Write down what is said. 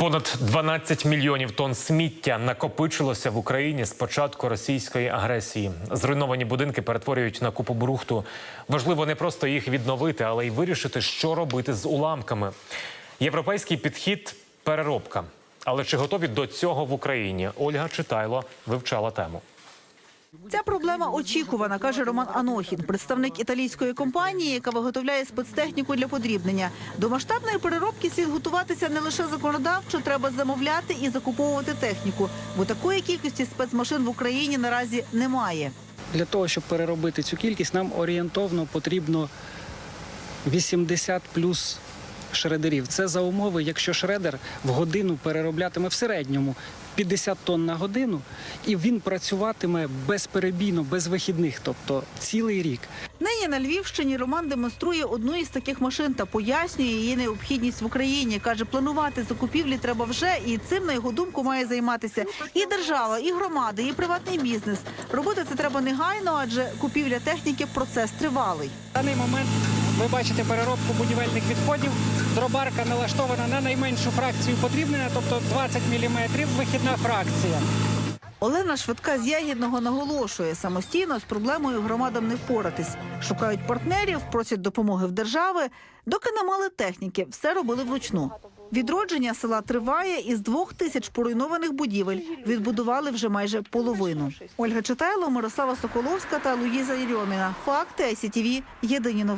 Понад 12 мільйонів тонн сміття накопичилося в Україні з початку російської агресії. Зруйновані будинки перетворюють на купу брухту. Важливо не просто їх відновити, але й вирішити, що робити з уламками. Європейський підхід переробка. Але чи готові до цього в Україні? Ольга Читайло вивчала тему. Ця проблема очікувана, каже Роман Анохін, представник італійської компанії, яка виготовляє спецтехніку для подрібнення. До масштабної переробки слід готуватися не лише законодавчо, треба замовляти і закуповувати техніку, бо такої кількості спецмашин в Україні наразі немає. Для того, щоб переробити цю кількість, нам орієнтовно потрібно 80 плюс шредерів. Це за умови, якщо шредер в годину перероблятиме в середньому 50 тонн на годину, і він працюватиме безперебійно, без вихідних, тобто цілий рік. Нині на Львівщині Роман демонструє одну із таких машин та пояснює її необхідність в Україні. каже, планувати закупівлі треба вже, і цим на його думку має займатися і держава, і громади, і приватний бізнес. Робити це треба негайно, адже купівля техніки процес тривалий. В даний момент ви бачите переробку будівельних відходів. Дробарка налаштована на найменшу фракцію потрібнення, тобто 20 мм вихідна фракція. Олена Швидка з Ягідного наголошує, самостійно з проблемою громадам не впоратись. Шукають партнерів, просять допомоги в держави. Доки не мали техніки, все робили вручну. Відродження села триває із двох тисяч поруйнованих будівель. Відбудували вже майже половину. Ольга Читайло, Мирослава Соколовська та Луїза Єрьоміна. Факти ICTV. Єдині новини.